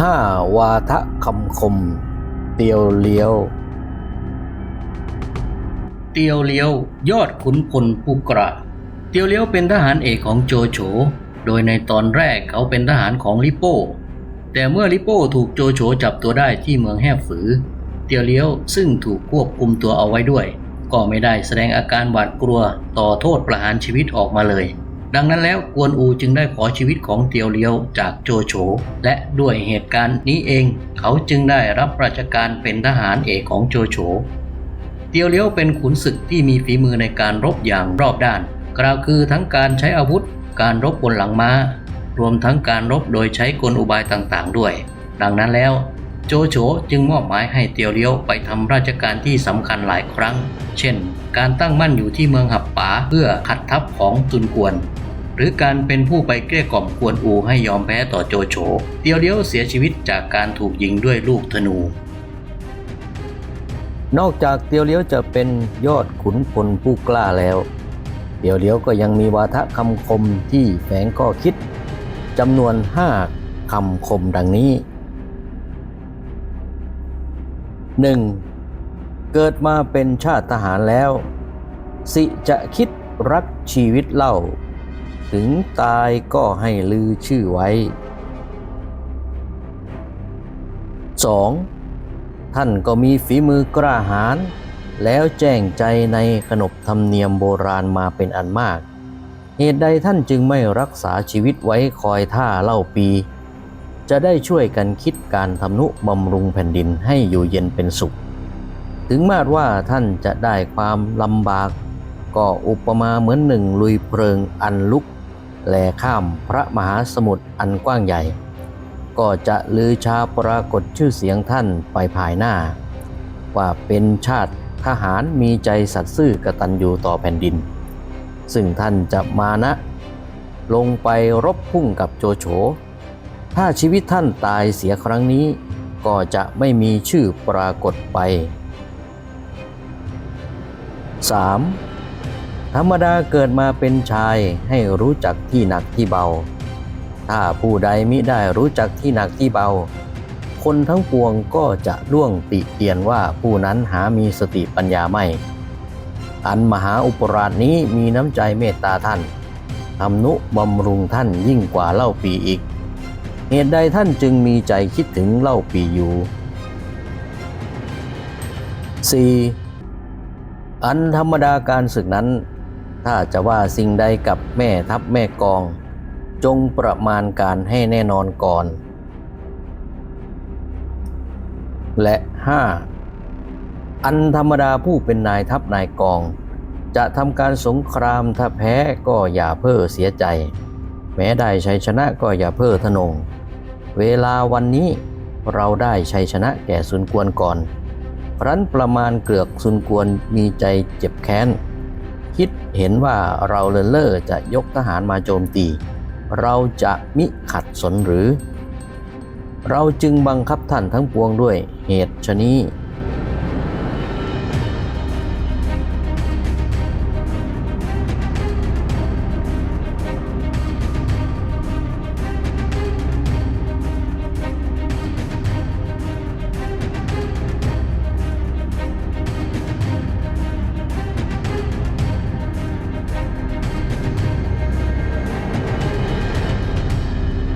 ห้าวาทะคำคม เตียวเลี้ยว เตียวเลี้ยว ยอดขุนพลผู้กระ เตียวเลี้ยวเป็นทหารเอกของโจโฉ โดยในตอนแรกเขาเป็นทหารของลิโป้ แต่เมื่อลิโป้ถูกโจโฉจับตัวได้ที่เมืองแห่ฝือ เตียวเลี้ยวซึ่งถูกควบคุมตัวเอาไว้ด้วย ก็ไม่ได้แสดงอาการหวาดกลัวต่อโทษประหารชีวิตออกมาเลย ดังนั้นแล้วกวนอูจึงได้ขอชีวิตของเตียวเลี้ยวจากโจโฉและด้วยเหตุการณ์นี้เอง เขาจึงได้รับราชการเป็นทหารเอกของโจโฉเตียวเลี้ยวเป็นขุนศึกที่มีฝีมือในการรบอย่างรอบด้าน กล่าวคือทั้งการใช้อาวุธ การรบบนหลังม้า รวมทั้งการรบโดยใช้กลอุบายต่างๆ ด้วย ดังนั้นแล้ว โจโฉจึงมอบหมายให้เตียวเลี้ยวไปทำราชการที่สำคัญหลายครั้ง เช่น การตั้งมั่นอยู่ที่เมืองหับป๋าเพื่อขัดทัพของตุนกวน หรือการเป็นผู้ไปเกลี้ยกล่อมกวนอูให้ยอมแพ้ต่อโจโฉ เตียวเลี้ยวเสียชีวิตจากการถูกยิงด้วยลูกธนู นอกจากเตียวเลี้ยวจะเป็นยอดขุนพลผู้กล้าแล้ว เตียวเลี้ยวก็ยังมีวาทะคำคมที่แฝงข้อคิดจำนวนห้าคำคมดังนี้ 1. เกิดมาเป็นชาติทหารแล้ว สิจะคิดรักชีวิตเล่า ถึงตายก็ให้ลือชื่อไว้ 2. ท่านก็มีฝีมือกล้าหาญแล้วแจ้งใจในขนบธรรมเนียมโบราณมาเป็นอันมาก เหตุใดท่านจึงไม่รักษาชีวิตไว้คอยท่าเล่าปี จะได้ช่วยกันคิดการทำนุบำรุงแผ่นดินให้อยู่เย็นเป็นสุข ถึงแมาดว่าท่านจะได้ความลำบาก ก็อุปมาเหมือนหนึ่งลุยเพลิงอันลุกแลข้ามพระมหาสมุทรอันกว้างใหญ่ ก็จะลือชาปรากฏชื่อเสียงท่านไปภายหน้า ว่าเป็นชาติทหารมีใจสัตย์ซื่อกตัญญูต่อแผ่นดิน ซึ่งท่านจะมานะ ลงไปรบพุ่งกับโจโฉ ถ้าชีวิตท่านตายเสียครั้งนี้ ก็จะไม่มีชื่อปรากฏไป 3. ธรรมดาเกิดมาเป็นชายให้รู้จักที่หนักที่เบา ถ้าผู้ใดมิได้รู้จักที่หนักที่เบา คนทั้งปวงก็จะล่วงติเตียนว่าผู้นั้นหามีสติปัญญาไม่ อันมหาอุปราชนี้มีน้ำใจเมตตาท่านทำนุบำรุงท่านยิ่งกว่าเล่าปีอีก เหตุใดท่านจึงมีใจคิดถึงเล่าปีอยู่ 4. อันธรรมดาการศึกนั้น ถ้าจะว่าสิ่งใดกับแม่ทัพแม่กอง จงประมาณการให้แน่นอนก่อน และ 5. อันธรรมดาผู้เป็นนายทัพนายกอง จะทำการสงครามถ้าแพ้ก็อย่าเพ้อเสียใจ แม้ได้ชัยชนะก็อย่าเพ้อทะนง เวลาวันนี้เราได้ชัยชนะแก่ซุนกวนก่อนครั้นประมาณเกลือกซุนกวนมีใจเจ็บแค้น คิดเห็นว่าเราเลินเล่อจะยกทหารมาโจมตี เราจะมิขัดสนหรือ เราจึงบังคับท่านทั้งปวงด้วยเหตุชนี้